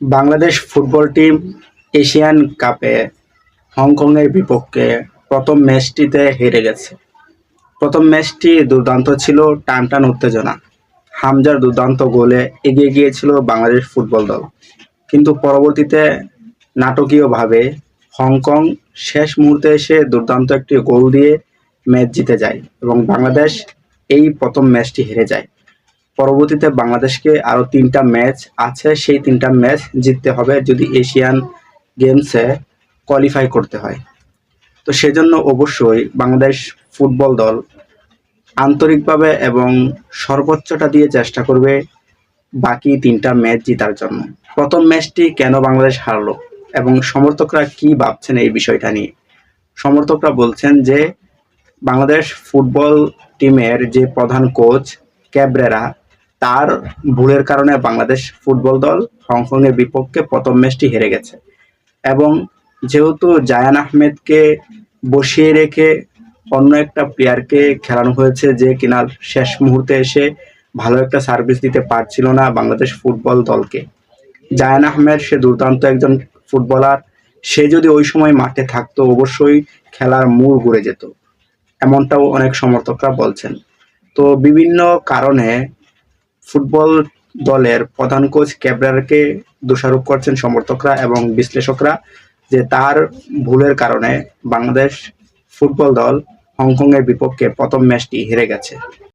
Bangladesh football team Asian কাপে হংকংয়ের বিপক্ষে প্রথম ম্যাচটিতে হেরে গেছে। প্রথম ম্যাচটি দুর্দান্ত ছিল টান টান উত্তেজনা। হামজার দুর্দান্ত গোলে এগিয়ে গিয়েছিল বাংলাদেশ ফুটবল দল। কিন্তু পরবর্তীতে নাটকীয়ভাবে হংকং শেষ মুহূর্তে এসে দুর্দান্ত একটি গোল দিয়ে ম্যাচ জিতে যায় এবং বাংলাদেশ এই প্রথম ম্যাচটি হেরে যায়। পরবর্তীতে বাংলাদেশকে আরও তিনটা ম্যাচ আছে, সেই তিনটা ম্যাচ জিততে হবে যদি এশিয়ান গেমসে কোয়ালিফাই করতে হয়। তো সেজন্য অবশ্যই বাংলাদেশ ফুটবল দল আন্তরিকভাবে এবং সর্বোচ্চটা দিয়ে চেষ্টা করবে বাকি তিনটা ম্যাচ জিতার জন্য। প্রথম ম্যাচটি কেন বাংলাদেশ হারলো এবং সমর্থকরা কি ভাবছেন এই বিষয়টা নিয়ে? সমর্থকরা বলছেন যে বাংলাদেশ ফুটবল টিমের যে প্রধান কোচ ক্যাবরেরা তার ভুলের কারণে বাংলাদেশ ফুটবল দল হংকংয়ের বিপক্ষে প্রথম ম্যাচটি হেরে গেছে। এবং যেহেতু জায়ান আহমেদকে বসিয়ে রেখে অন্য একটা প্লেয়ারকে খেলানো হয়েছে যে কিনা শেষ মুহূর্তে এসে ভালো একটা সার্ভিস দিতে পারছিল না বাংলাদেশ ফুটবল দলকে। জায়ান আহমেদ সে দুর্দান্ত একজন ফুটবলার। সে যদি ওই সময় মাঠে থাকতো, অবশ্যই খেলার মূল ঘুরে যেত। এমনটাও অনেক সমর্থকরা বলছেন। তো বিভিন্ন কারণে ফুটবল দলের প্রধান কোচ ক্যাবরারকে দোষারোপ করছেন সমর্থকরা এবং বিশ্লেষকরা যে তার ভুলের কারণে বাংলাদেশ ফুটবল দল হংকংয়ের বিপক্ষে প্রথম ম্যাচটি হেরে গেছে।